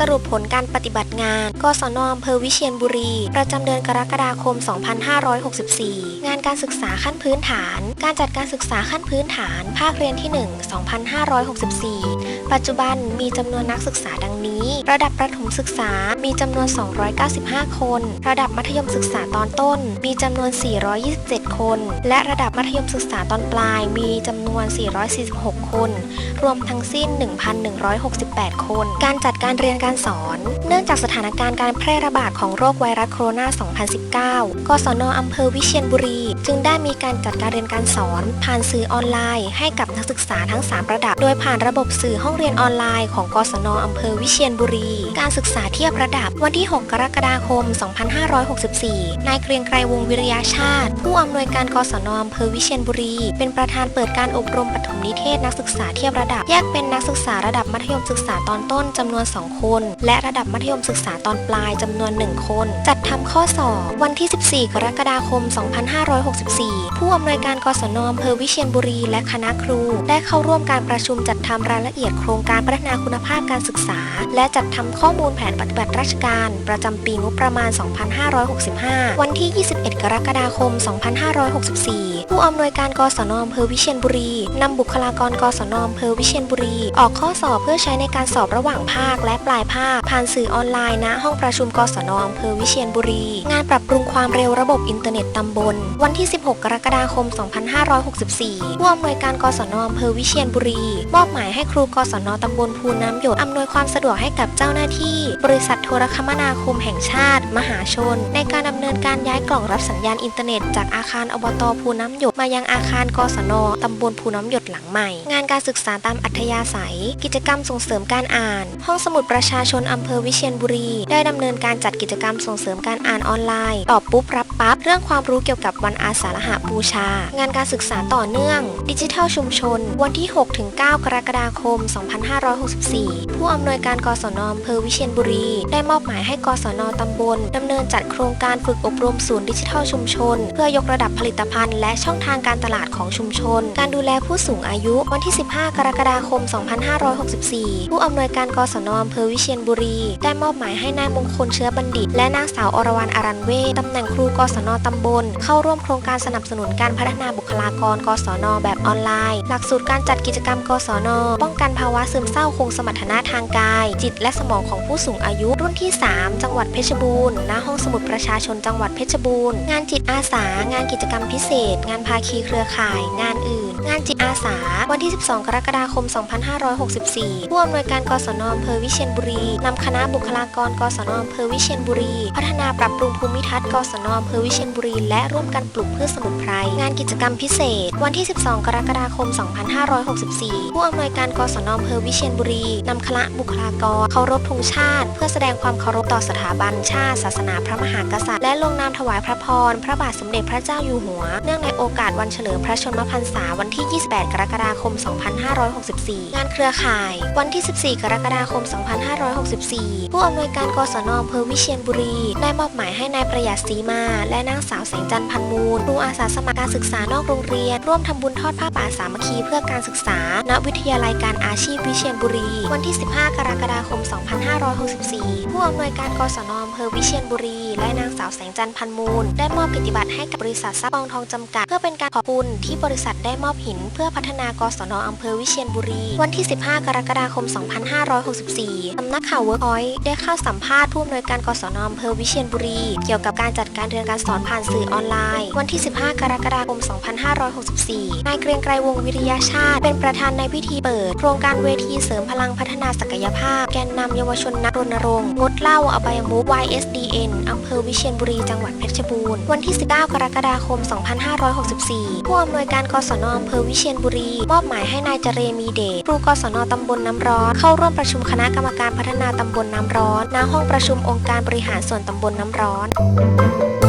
สรุปผลการปฏิบัติงาน กศนอำเภอวิเชียรบุรี ประจำเดือนกรกฎาคม 2564 งานการศึกษาขั้นพื้นฐาน การจัดการศึกษาขั้นพื้นฐาน ภาคเรียนที่ 1 2564 ปัจจุบันมีจำนวนนักศึกษาดังนี้ ระดับประถมศึกษา มีจำนวน 295 คน ระดับมัธยมศึกษาตอนต้น มีจำนวน 427 คน และระดับมัธยมศึกษาตอนปลาย มีจำนวน 446 คน รวมทั้งสิ้น 1,168 คน การจัดการเรียนการสอน เนื่องจากสถานการณ์การแพร่ระบาดของโรคไวรัสโคโรนา 2019 กศนอำเภอวิเชียรบุรี จึงได้มีการจัดการเรียนการสอน ผ่านสื่อออนไลน์ ให้กับนักศึกษาทั้ง 3 ระดับ โดยผ่านระบบสื่อห้องเรียนออนไลน์ของกศนอำเภอวิเชียรบุรี การศึกษาเทียบระดับวันที่ 6 กรกฎาคม 2564 นายเกรียงไกรวงศ์วิริยาชาติ ผู้อำนวยการกศนอำเภอวิเชียรบุรี เป็นประธานเปิดการอบรมปฐมนิเทศนักศึกษาเทียบระดับ แยกเป็นนักศึกษาระดับมัธยมศึกษาตอนต้นจำนวน 2 คนและระดับมัธยมศึกษาตอนปลายจำนวน 1 คน จัดทำข้อสอบวันที่ 14 กรกฎาคม 2564 ผู้อำนวยการกศนอำเภอวิเชียรบุรี และคณะครู ได้เข้าร่วมการประชุมจัดทำรายละเอียดโครงการพัฒนาคุณภาพการศึกษา และจัดทำข้อมูลแผนปฏิบัติราชการ ประจำปีงบประมาณ 2565 วันที่ 21 กรกฎาคม 2564 ผู้อำนวยการกศนอำเภอวิเชียรบุรีนำบุคลากรกศนอำเภอวิเชียรบุรี ออกข้อสอบเพื่อใช้ในการสอบระหว่างภาคและปลายภาค ผ่านสื่อออนไลน์ณห้องประชุมกศนอำเภอวิเชียรบุรี งานปรับปรุงความเร็วระบบอินเทอร์เน็ตตำบล วันที่ 16 กรกฎาคม 2564 ผู้อำนวยการกศนอำเภอวิเชียรบุรี มอบหมายให้ครูกศนตำบลภูน้ำหยดอำนวยความสะดวกให้กับเจ้าหน้าที่ บริษัทโทรคมนาคมแห่งชาติ มหาชน ในการดำเนินการย้ายกล่องรับสัญญาณอินเทอร์เน็ตจากอาคารอบตภูน้ำหยดมายังอาคารกศนตำบลภูน้ำหยดหลังใหม่ งานการศึกษาตามอัธยาศัย กิจกรรมส่งเสริมการอ่าน ห้องสมุดประชาชนอำเภอวิเชียรบุรี ได้ดำเนินการจัดกิจกรรมส่งเสริมการอ่านออนไลน์ ตอบปุ๊บรับปั๊บ เรื่องความรู้เกี่ยวกับวันอาสาฬหบูชา งานการศึกษาต่อเนื่อง ดิจิทัลชุมชน วันที่ 6-9 กรกฎาคม 2564 ผู้อำนวยการกศนอำเภอวิเชียรบุรี ได้มอบหมายให้กศนตำบลดำเนินจัดโครงการฝึกอบรมศูนย์ดิจิทัลชุมชน เพื่อยกระดับผลิตภัณฑ์และช่องทางการตลาดของชุมชน การดูแลผู้สูงอายุ วันที่ 15 กรกฎาคม 2564 ผู้อำนวยการกศนอำเภอวิเชียรบุรี ได้มอบหมายให้นายมงคลเชื้อบัณฑิต และนางสาวอรวรรณอารันเวทตำแหน่งครูกศนตำบล เข้าร่วมโครงการสนับสนุนการพัฒนาบุคลากรกศนแบบออนไลน์ หลักสูตรการจัดกิจกรรมกศนป้องกันภาวะซึมเศร้าคงสมรรถนะทางกาย จิตและสมองของผู้สูงอายุ รุ่นที่ 3 จังหวัดเพชรบูรณ์ณห้องสมุดประชาชนจังหวัดเพชรบูรณ์งานจิตอาสา งานกิจกรรมพิเศษงานภาคีเครือข่าย งานอื่น งานจิตอาสา วันที่ 12 กรกฎาคม 2564 ผู้อำนวยการกศนอำเภอวิเชียรบุรีนำคณะบุคลากรกศนอำเภอวิเชียรบุรี พัฒนาปรับปรุงภูมิทัศน์กศนอำเภอวิเชียรบุรี และร่วมกันปลูกพืชสมุนไพร งานกิจกรรมพิเศษ วันที่ 12 กรกฎาคม 2564 ผู้อำนวยการกศนอำเภอวิเชียรบุรีนำคณะบุคลากรเคารพธงชาติ เพื่อแสดงความเคารพต่อสถาบันชาติ ศาสนาพระมหากษัตริย์ และลงนามถวายพระพร พระบาทสมเด็จพระเจ้าอยู่หัว เนื่องในโออกาสวันเฉลิมพระชนมพรรษาวันที่ 28 กรกฎาคม 2564 งานเครือข่าย วันที่ 14 กรกฎาคม 2564 ผู้อำนวยการกศนอำเภอวิเชียรบุรี ได้มอบหมายให้นายประหยัดศรีมา และนางสาวแสงจันทร์พันมูลครูอาสาสมัครการศึกษานอกโรงเรียน ร่วมทำบุญทอดผ้าป่าสามัคคีเพื่อการศึกษา ณ วิทยาลัยการอาชีพวิเชียรบุรี วันที่ 15 กรกฎาคม 2564 ผู้อำนวยการกศนอำเภอวิเชียรบุรี และนางสาวแสงจันทร์พันมูล ได้มอบกิจบัตรให้กับบริษัทซับปองทองจำกัดเพื่อเป็นการขอบคุณที่บริษัทได้มอบหิน เพื่อพัฒนากศนอำเภอวิเชียรบุรี วันที่ 15 กรกฎาคม 2564สำนักข่าวเวิร์กพอยต์ได้เข้าสัมภาษณ์ผู้อำนวยการกศนอำเภอวิเชียรบุรี เกี่ยวกับการจัดการเรียนการสอนผ่านสื่อออนไลน์ วันที่ 15 กรกฎาคม 2564 นายเกรียงไกรวงศ์วิริยาชาติ เป็นประธานในพิธีเปิด โครงการเวทีเสริมพลังพัฒนาศักยภาพ แกนนำเยาวชนนักรณรงค์งดเหล้าอบายมุก YSDN อำเภอวิเชียรบุรี จังหวัดเพชรบูรณ์ วันที่ 19 กรกฎาคม 25 2564 ผู้อำนวยการกศนอำเภอวิเชียรบุรี มอบหมายให้นายเจเรมีเดชครูกศนตำบลน้ำร้อน เข้าร่วมประชุมคณะกรรมการพัฒนาตำบลน้ำร้อนณห้องประชุมองค์การบริหารส่วนตำบลน้ำร้อน